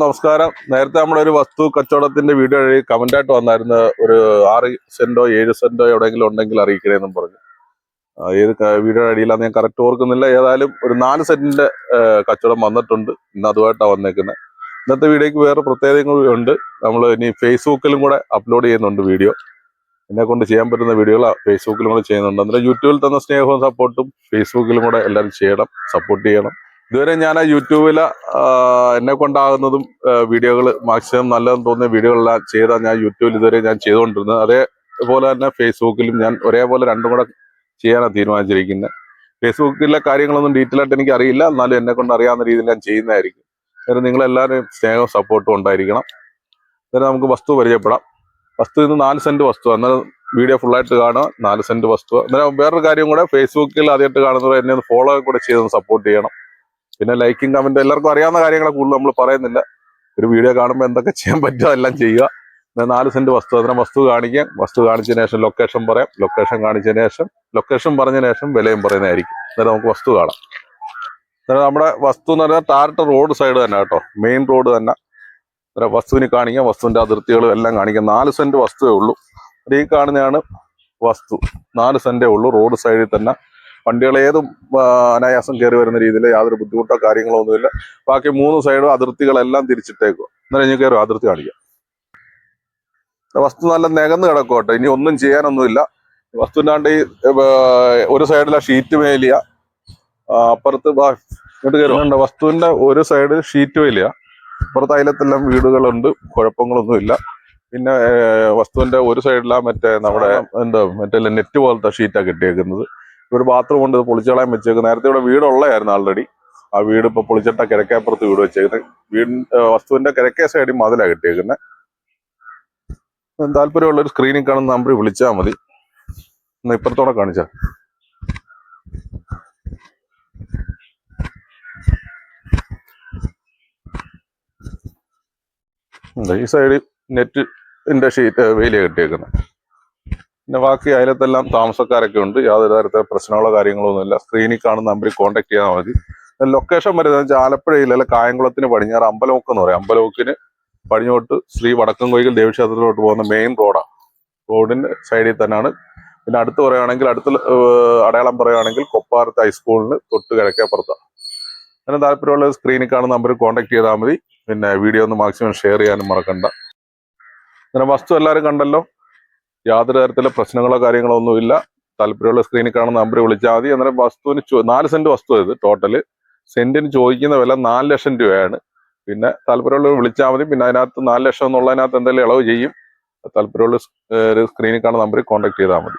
നമസ്കാരം. നേരത്തെ നമ്മളൊരു വസ്തു കച്ചവടത്തിന്റെ വീഡിയോ വഴി കമന്റായിട്ട് വന്നായിരുന്നു. ഒരു ആറ് സെന്റോ ഏഴ് സെന്റോ എവിടെയെങ്കിലും ഉണ്ടെങ്കിൽ അറിയിക്കണേന്നും പറഞ്ഞു. ഏത് വീഡിയോ അടിയിലാന്ന് ഞാൻ കറക്റ്റ് ഓർക്കുന്നില്ല. ഏതായാലും ഒരു നാല് സെന്റിന്റെ കച്ചവടം വന്നിട്ടുണ്ട്. ഇന്ന് അതുമായിട്ടാണ് വന്നേക്കുന്നത് ഇന്നത്തെ വീഡിയോക്ക് വേറെ പ്രത്യേകതകൾ ഉണ്ട്. നമ്മൾ ഇനി ഫേസ്ബുക്കിലും കൂടെ അപ്ലോഡ് ചെയ്യുന്നുണ്ട് വീഡിയോ. എന്നെ കൊണ്ട് ചെയ്യാൻ പറ്റുന്ന വീഡിയോകൾ ഫേസ്ബുക്കിലും കൂടെ ചെയ്യുന്നുണ്ട്. അന്നേരം യൂട്യൂബിൽ തന്ന സ്നേഹവും സപ്പോർട്ടും ഫേസ്ബുക്കിലും കൂടെ എല്ലാവരും ചെയ്യണം സപ്പോർട്ട് ചെയ്യണം. ഇതുവരെ ഞാൻ ആ യൂട്യൂബിൽ എന്നെ കൊണ്ടാകുന്നതും വീഡിയോകൾ മാക്സിമം നല്ലതെന്ന് തോന്നിയ വീഡിയോകളെല്ലാം ചെയ്താൽ ഞാൻ യൂട്യൂബിൽ ഇതുവരെ ഞാൻ ചെയ്തുകൊണ്ടിരുന്നത്. അതേപോലെ തന്നെ ഫേസ്ബുക്കിലും ഞാൻ ഒരേപോലെ രണ്ടും കൂടെ ചെയ്യാനാണ് തീരുമാനിച്ചിരിക്കുന്നത് ഫേസ്ബുക്കിലെ കാര്യങ്ങളൊന്നും ഡീറ്റെയിൽ ആയിട്ട് എനിക്ക് അറിയില്ല എന്നാലും എന്നെ കൊണ്ട് അറിയാവുന്ന രീതിയിൽ ഞാൻ ചെയ്യുന്നതായിരിക്കും. അന്നേരം നിങ്ങളെല്ലാവരും സ്നേഹവും സപ്പോർട്ടും ഉണ്ടായിരിക്കണം. അന്നേരം നമുക്ക് വസ്തു പരിചയപ്പെടാം. വസ്തു ഇന്ന് നാല് സെന്റ് വസ്തു അന്നേരം വീഡിയോ ഫുള്ളായിട്ട് കാണുക നാല് സെന്റ് വസ്തു അന്നേരം വേറൊരു കാര്യം കൂടെ ഫേസ്ബുക്കിൽ ആദ്യമായിട്ട് കാണുന്നവർ എന്നെ ഒന്ന് ഫോളോ കൂടെ ചെയ്തൊന്ന് സപ്പോർട്ട് ചെയ്യണം. പിന്നെ ലൈക്കും കമന്റ് എല്ലാവർക്കും അറിയാവുന്ന കാര്യങ്ങളെ കൂടുതൽ നമ്മൾ പറയുന്നില്ല. ഒരു വീഡിയോ കാണുമ്പോൾ എന്തൊക്കെ ചെയ്യാൻ പറ്റുമോ എല്ലാം ചെയ്യുക. നാല് സെന്റ് വസ്തു അതിനെ വസ്തു കാണിക്കാം. വസ്തു കാണിച്ചതിന് ശേഷം ലൊക്കേഷൻ പറയാം. ലൊക്കേഷൻ കാണിച്ചതിന് ശേഷം ലൊക്കേഷൻ പറഞ്ഞതിന് ശേഷം വിലയും പറയുന്നതായിരിക്കും. അന്നേരം നമുക്ക് വസ്തു കാണാം. അന്നേരം നമ്മുടെ വസ്തു എന്ന് പറഞ്ഞാൽ താഴത്തെ റോഡ് സൈഡ് തന്നെ കേട്ടോ. മെയിൻ റോഡ് തന്നെ. അന്നേരം വസ്തുവിന് കാണിക്കാം. വസ്തുവിന്റെ അതിർത്തികളും എല്ലാം കാണിക്കാം. നാല് സെന്റ് വസ്തുവേ ഉള്ളൂ. ഈ കാണുന്നതാണ് വസ്തു. നാല് സെന്റേ ഉള്ളൂ. റോഡ് സൈഡിൽ തന്നെ വണ്ടികൾ ഏതും അനായാസം കയറി വരുന്ന രീതിയിൽ യാതൊരു ബുദ്ധിമുട്ടോ കാര്യങ്ങളോ ഒന്നുമില്ല. ബാക്കി മൂന്ന് സൈഡും അതിർത്തികളെല്ലാം തിരിച്ചിട്ടേക്കുക എന്നാലും ഞാൻ കയറും അതിർത്തി കാണിക്കാം. വസ്തു നല്ല നികന്ന് കിടക്കോട്ടെ ഇനി ഒന്നും ചെയ്യാനൊന്നുമില്ല. വസ്തുവിനാണ്ട് ഈ ഒരു സൈഡിലെ ഷീറ്റ് മേലിയ. അപ്പുറത്ത് ഇങ്ങോട്ട് കയറുന്നുണ്ട് വസ്തുവിന്റെ ഒരു സൈഡ് ഷീറ്റ് മേലിയ. അപ്പുറത്ത് അതിലത്തെല്ലാം വീടുകളുണ്ട് കുഴപ്പങ്ങളൊന്നുമില്ല. പിന്നെ വസ്തുവിന്റെ ഒരു സൈഡിലാ മറ്റേ നമ്മുടെ എന്താ മറ്റേ നെറ്റ് പോലത്തെ ഷീറ്റാണ് കെട്ടിയേക്കുന്നത്. ഇവിടെ ബാത്റൂം ഉണ്ട് ഇത് പൊളിച്ചളയാൻ വെച്ചേക്കുന്നത് നേരത്തെ ഇവിടെ വീടുള്ളതായിരുന്നു ആൾറെഡി ആ വീട് ഇപ്പൊ പൊളിച്ചിട്ട കിഴക്കേപ്പുറത്ത് വീട് വെച്ചേക്കുന്നത് വീടിൻ ഏ, വസ്തുവിന്റെ കിഴക്കേ സൈഡിൽ മതിലാ കിട്ടിയേക്കുന്നത് താല്പര്യമുള്ള ഒരു സ്ക്രീനിൽ കാണുന്ന നമ്പറിൽ വിളിച്ചാൽ മതി. എന്നാ ഇപ്പുറത്തോടെ കാണിച്ചാൽ. ഈ സൈഡിൽ നെറ്റിന്റെ ഷീറ്റ് വെയിലേ കെട്ടിയേക്കുന്നത് പിന്നെ ബാക്കി അതിലത്തെല്ലാം താമസക്കാരൊക്കെ ഉണ്ട്. യാതൊരു തരത്തെ പ്രശ്നങ്ങളോ കാര്യങ്ങളോ ഒന്നുമില്ല സ്ക്രീനിൽ കാണുന്ന നമ്പറിൽ കോൺടാക്ട് ചെയ്താൽ മതി. ലൊക്കേഷൻ വരുന്നത് വെച്ചാൽ ആലപ്പുഴ ജില്ലയിലെ കായംകുളത്തിന് പടിഞ്ഞാറ് അമ്പലമുക്ക് എന്ന് പറയും. അമ്പലമുക്കിന് പടിഞ്ഞോട്ട് ശ്രീ വടക്കം കോയിക്കൽ ദേവീക്ഷേത്രത്തിലോട്ട് പോകുന്ന മെയിൻ റോഡാണ് റോഡിന്റെ സൈഡിൽ തന്നെയാണ്. പിന്നെ അടുത്ത് പറയുകയാണെങ്കിൽ അടുത്ത് അടയാളം പറയുകയാണെങ്കിൽ കൊപ്പാറത്ത് ഹൈസ്കൂളിന് തൊട്ട് കിഴക്കേപ്പുറത്താണ് അതിന് താല്പര്യമുള്ള സ്ക്രീനിൽ കാണുന്ന നമ്പർ കോൺടാക്ട് ചെയ്താൽ മതി. പിന്നെ വീഡിയോ ഒന്ന് മാക്സിമം ഷെയർ ചെയ്യാനും മറക്കണ്ട. അങ്ങനെ വസ്തു എല്ലാവരും കണ്ടല്ലോ. യാതൊരു തരത്തിലുള്ള പ്രശ്നങ്ങളോ കാര്യങ്ങളോ ഒന്നുമില്ല. താല്പര്യമുള്ള സ്ക്രീനിൽ കാണുന്ന നമ്പർ വിളിച്ചാൽ മതി. അന്നേരം വസ്തുവിന് നാല് സെന്റ് വസ്തു ഇത് ടോട്ടൽ സെന്റിന് ചോദിക്കുന്ന വില നാല് ലക്ഷം രൂപയാണ്. പിന്നെ താല്പര്യമുള്ളവർ വിളിച്ചാൽ മതി. പിന്നെ അതിനകത്ത് നാല് ലക്ഷം എന്നുള്ളതിനകത്ത് എന്തെങ്കിലും ഇളവ് ചെയ്യും. താല്പര്യമുള്ള സ്ക്രീനിൽ കാണുന്ന നമ്പറിൽ കോൺടാക്ട് ചെയ്താൽ മതി.